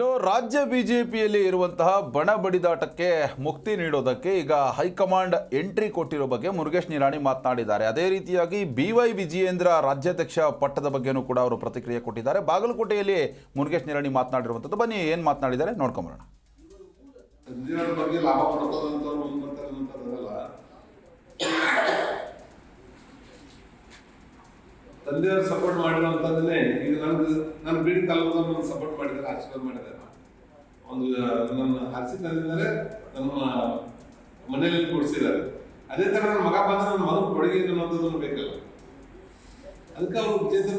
ಇನ್ನು ರಾಜ್ಯ ಬಿಜೆಪಿಯಲ್ಲಿ ಇರುವಂತಹ ಬಣ ಬಡಿದಾಟಕ್ಕೆ ಮುಕ್ತಿ ನೀಡೋದಕ್ಕೆ ಈಗ ಹೈಕಮಾಂಡ್ ಎಂಟ್ರಿ ಕೊಟ್ಟಿರೋ ಬಗ್ಗೆ ಮುರುಗೇಶ್ ನಿರಾಣಿ ಮಾತನಾಡಿದ್ದಾರೆ. ಅದೇ ರೀತಿಯಾಗಿ ಬಿ ವೈ ವಿಜಯೇಂದ್ರ ರಾಜ್ಯಾಧ್ಯಕ್ಷ ಪಟ್ಟದ ಬಗ್ಗೆನೂ ಕೂಡ ಅವರು ಪ್ರತಿಕ್ರಿಯೆ ಕೊಟ್ಟಿದ್ದಾರೆ. ಬಾಗಲಕೋಟೆಯಲ್ಲಿ ಮುರುಗೇಶ್ ನಿರಾಣಿ ಮಾತನಾಡಿರುವಂಥದ್ದು ಬನ್ನಿ, ಏನು ಮಾತನಾಡಿದ್ದಾರೆ ನೋಡ್ಕೊಂಬರೋಣ ತಂದೆಯವರ ಬಗ್ಗೆ ಲಾಭ ಪಡ್ಕೋದಂತವ್ರು ಮುಂದೆ ಬರ್ತಾರೆ ಅನ್ನೋಂಥದ್ದಲ್ಲ ತಂದೆಯವರು ಸಪೋರ್ಟ್ ಮಾಡಿರೋಂಥದ್ದನ್ನೇ ಈಗ ನನ್ಗೆ ನನ್ನ ಬೀಡಿ ಕಾಲದಲ್ಲಿ ಸಪೋರ್ಟ್ ಮಾಡಿದ್ದಾರೆ, ಆಶೀರ್ವಾದ ಮಾಡಿದ್ದಾರೆ. ಒಂದು ನನ್ನ ಹಸಿ ತಂದಿದ್ದಾರೆ ನಮ್ಮ ಮನೆಯಲ್ಲಿ ಕೊಡಿಸಿದ್ದಾರೆ ಅದೇ ತರ ನನ್ನ ಮಗ ಬಂದ ನನ್ನ ಮಗನ ಕೊಡುಗೆ ಅನ್ನೋದನ್ನು ಬೇಕಲ್ಲ. ಅದಕ್ಕೆ ಅವರು ಚೇತನ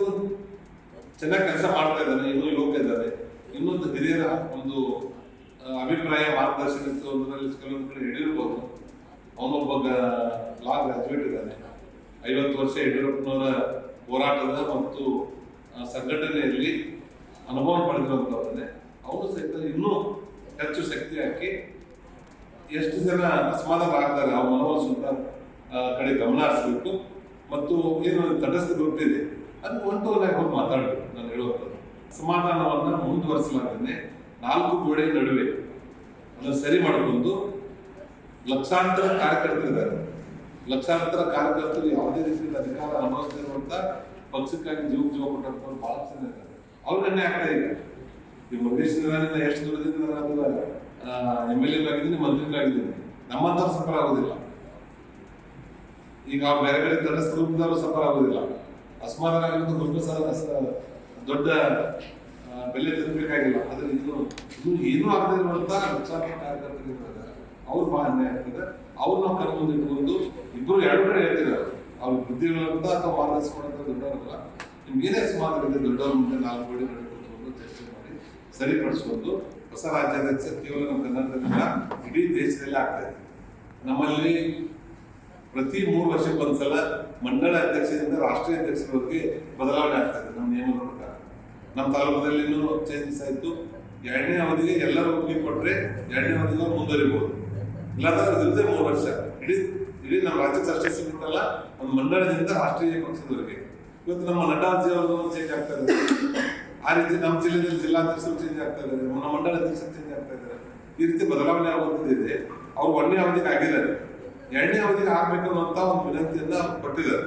ಚೆನ್ನಾಗಿ ಕೆಲಸ ಮಾಡ್ತಾ ಇದ್ದಾರೆ, ಇನ್ನೂ ಯೋಗ ಇದ್ದಾರೆ. ಇನ್ನೊಂದು ಹಿರಿಯರ ಒಂದು ಅಭಿಪ್ರಾಯ ಮಾರ್ಗದರ್ಶನ ಕೆಲವೊಂದು ಕಡೆ ಹಿಡಿದಿರ್ಬೋದು ಅವನೊಬ್ಬ ಲಾ ಗ್ರಾಜುಯೇಟ್ ಇದ್ದಾನೆ. ಐವತ್ತು ವರ್ಷ ಯಡಿಯೂರಪ್ಪನವರ ಹೋರಾಟದ ಮತ್ತು ಸಂಘಟನೆಯಲ್ಲಿ ಅನುಭವ ಪಡೆದಿರುವಂಥವನ್ನೇ ಅವರು ಸಹಿತ ಇನ್ನೂ ಹೆಚ್ಚು ಶಕ್ತಿ ಹಾಕಿ ಎಷ್ಟು ಜನ ಅಸಮಾಧಾನ ಆಗ್ತಾರೆ ಆ ಮನವೊಲಿಸುವಂತ ಕಡೆ ಗಮನ ಹರಿಸಬೇಕು. ಮತ್ತು ಏನು ತಟಸ್ಥ ಗೊತ್ತಿದೆ ಅದು ಒಂದು ಹೋಗಿ ಮಾತಾಡಬೇಕು ನಾನು ಹೇಳುವಂಥದ್ದು. ಸಮಾಧಾನವನ್ನು ಮುಂದುವರಿಸಲಾಗದೆ ನಾಲ್ಕು ಗೋಡೆ ನಡುವೆ ಅದನ್ನು ಸರಿ ಮಾಡಿಕೊಂಡು ಲಕ್ಷಾಂತರ ಕಾರ್ಯಕರ್ತರಿದ್ದಾರೆ. ಲಕ್ಷಾಂತರ ಕಾರ್ಯಕರ್ತರು ಯಾವುದೇ ರೀತಿಯಲ್ಲಿ ಅಧಿಕಾರ ಅನುಭವಿಸ್ತಿರುವಂತ ಪಕ್ಷಕ್ಕಾಗಿ ಜೀವ ಜೀವ ಕೊಟ್ಟಂತವ್ರು ಬಹಳ ಜನ ಇದ್ದಾರೆ. ಅವ್ರನ್ನೇ ಆಗ್ತಾ ಈಗ ಈ ಮುರುಗೇಶ್ ನಾರಾಯಣ ಎಷ್ಟು ದೂರದಿಂದ ನಾನು ಎಂ ಎಲ್ ಎ ಆಗಿದ್ದೀನಿ ಮಂತ್ರಿಗಳಾಗಿದ್ದೀನಿ. ನಮ್ಮಂತವ್ರು ಸಫಲ ಆಗೋದಿಲ್ಲ. ಈಗ ಬೇರೆ ಬೇರೆ ತಟಸ್ಥ ರೂಪದವರು ಸಫಲ ಆಗೋದಿಲ್ಲ. ಅಸಮಾಧಾನ ದೊಡ್ಡ ದೊಡ್ಡ ಬೆಲೆ ತಿನ್ನಬೇಕಾಗಿಲ್ಲ ಆದ್ರೆ ಇದು ಇದು ಏನೂ ಆಗದೆ ಇರುವಂತ ಲಕ್ಷಾಂತರ ಕಾರ್ಯಕರ್ತರು ಅವ್ರು ಬಹಳ ಅನ್ಯಾಯ ಆಗ್ತದೆ ಅವ್ರು ನಾವು ಮುಂದೆ ಇಟ್ಕೊಂಡು ಇಬ್ರು ಎರಡು ಕಡೆ ಹೇಳ್ತಿದ್ದಾರೆ. ಅವ್ರು ಅಂತ ಅಥವಾ ಮಾರ್ಗದರ್ಶಿಸುವಂತ ದೊಡ್ಡವರಲ್ಲ, ನಿಮ್ಗೆ ಏನೇ ಅಸಮಾಧಾನ ಇದೆ ದೊಡ್ಡವ್ರ ಮುಂದೆ ನಾಲ್ಕು ಗೋಡೆ ನಡೆದುಕೊಂಡು ಚರ್ಚೆ ಮಾಡಿ ಸರಿಪಡಿಸ್ಕೊಂಡು ಹೊಸ ರಾಜ್ಯಾಧ್ಯಕ್ಷ ಕೇವಲ ನಮ್ಮ ಕರ್ನಾಟಕದಿಂದ ಇಡೀ ದೇಶದಲ್ಲಿ ಆಗ್ತಾ ಇದೆ. ನಮ್ಮಲ್ಲಿ ಪ್ರತಿ ಮೂರು ವರ್ಷಕ್ಕೆ ಒಂದ್ಸಲ ಮಂಡಳ ಅಧ್ಯಕ್ಷದಿಂದ ರಾಷ್ಟ್ರೀಯ ಅಧ್ಯಕ್ಷರವರೆಗೆ ಬದಲಾವಣೆ ಆಗ್ತದೆ ನಮ್ಮ ನಿಯಮದ ಪ್ರಕಾರ. ನಮ್ಮ ತಾಲೂಕದಲ್ಲಿ ಚೇಂಜಸ್ ಆಯ್ತು. ಎರಡನೇ ಅವಧಿಗೆ ಎಲ್ಲರೂ ಒಪ್ಪಿಗೆ ಕೊಟ್ಟರೆ ಎರಡನೇ ಅವಧಿಗೆ ಮುಂದುವರಿಬಹುದು ಇಲ್ಲಾಂದ್ರೆ ಮೂರು ವರ್ಷ ಇಡೀ ಇಡೀ ನಮ್ಮ ರಾಜ್ಯಕ್ಕೆ ಅಷ್ಟೇ ಸಿಗುತ್ತಲ್ಲ? ಒಂದು ಮಂಡಳದಿಂದ ರಾಷ್ಟ್ರೀಯ ಪಕ್ಷದವರೆಗೆ. ಇವತ್ತು ನಮ್ಮ ನಡ್ಡಾಜಿ ಅವರು ಚೇಂಜ್ ಆಗ್ತಾ ಇದ್ದಾರೆ ಆ ರೀತಿ ನಮ್ಮ ಜಿಲ್ಲೆಯಲ್ಲಿ ಜಿಲ್ಲಾಧ್ಯಕ್ಷರು ಚೇಂಜ್ ಆಗ್ತಾ ಇದ್ದಾರೆ. ನಮ್ಮ ಮಂಡಳ ಅಧ್ಯಕ್ಷರು ಚೇಂಜ್ ಆಗ್ತಾ ಇದ್ದಾರೆ. ಈ ರೀತಿ ಬದಲಾವಣೆ ಆಗುವಂಥದ್ದಿದೆ. ಅವ್ರು ಒಂದನೇ ಅವಧಿಗೆ ಆಗಿದ್ದಾರೆ. ಎರಡನೇ ಅವಧಿಗೆ ಆಗ್ಬೇಕು ಅನ್ನುವಂತ ಒಂದು ವಿನಂತಿಯನ್ನ ಕೊಟ್ಟಿದ್ದಾರೆ.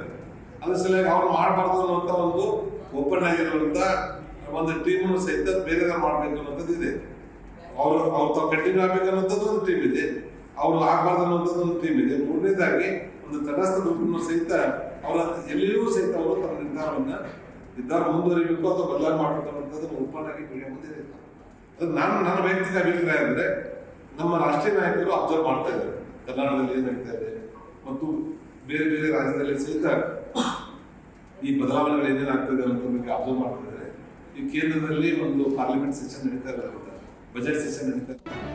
ಅದ್ರ ಸಲುವಾಗಿ ಅವ್ರು ಮಾಡಬಾರ್ದು ಅನ್ನುವಂತ ಒಂದು ಓಪನ್ ಆಗಿರುವಂತ ಒಂದು ಟೀಮ್ ಸಹಿತ ಬೇರೆ ಮಾಡ್ಬೇಕು ಅನ್ನೋಂಥದ್ದು ಇದೆ ಅವರು, ಅವ್ರು ತಾವು ಕಂಟಿನ್ಯೂ ಆಗ್ಬೇಕನ್ನುವಂಥದ್ದು ಒಂದು ಟೀಮ್ ಇದೆ. ಅವ್ರು ಆಗ್ಬಾರ್ದು ಅನ್ನೋದನ್ನು ಒಂದು ಟೀಮ್ ಇದೆ. ಮೂರನೇದಾಗಿ ಒಂದು ತಟಸ್ಥ ಗುಂಪನ್ನು ಸಹಿತ ಅವರ ಎಲ್ಲಿಯೂ ಸಹಿತ ಅವರು ತಮ್ಮ ನಿರ್ಧಾರವನ್ನು, ನಿರ್ಧಾರ ಮುಂದುವರಿಬೇಕು ಅಥವಾ ಬದಲಾವಣೆ ಮಾಡಬೇಕು ಅನ್ನೋಂಥದ್ದು ಓಪನ್ ಮೀಡಿಯಾ ಮುಂದೆ ಅದು ನಾನು, ನನ್ನ ವೈಯಕ್ತಿಕ ಅಭಿಪ್ರಾಯ ಅಂದರೆ ನಮ್ಮ ರಾಷ್ಟ್ರೀಯ ನಾಯಕರು ಅಬ್ಸರ್ವ್ ಮಾಡ್ತಾ ಇದ್ದಾರೆ. ಕರ್ನಾಟಕದಲ್ಲಿ ಏನು ನಡೀತಾ ಇದೆ ಮತ್ತು ಬೇರೆ ಬೇರೆ ರಾಜ್ಯದಲ್ಲಿ ಸಹಿತ ಈ ಬದಲಾವಣೆಗಳು ಏನೇನು ಆಗ್ತದೆ ಅನ್ನೋದ್ರ ಬಗ್ಗೆ ಅಬ್ಸರ್ವ್ ಮಾಡ್ತಾ ಇದ್ದಾರೆ. ಈ ಕೇಂದ್ರದಲ್ಲಿ ಒಂದು ಪಾರ್ಲಿಮೆಂಟ್ ಸೆಷನ್ ನಡೀತಾ ಇರೋದ್ರಿಂದ ಬಜೆಟ್ ಸೆಷನ್ ನಡೀತಾ ಇದೆ.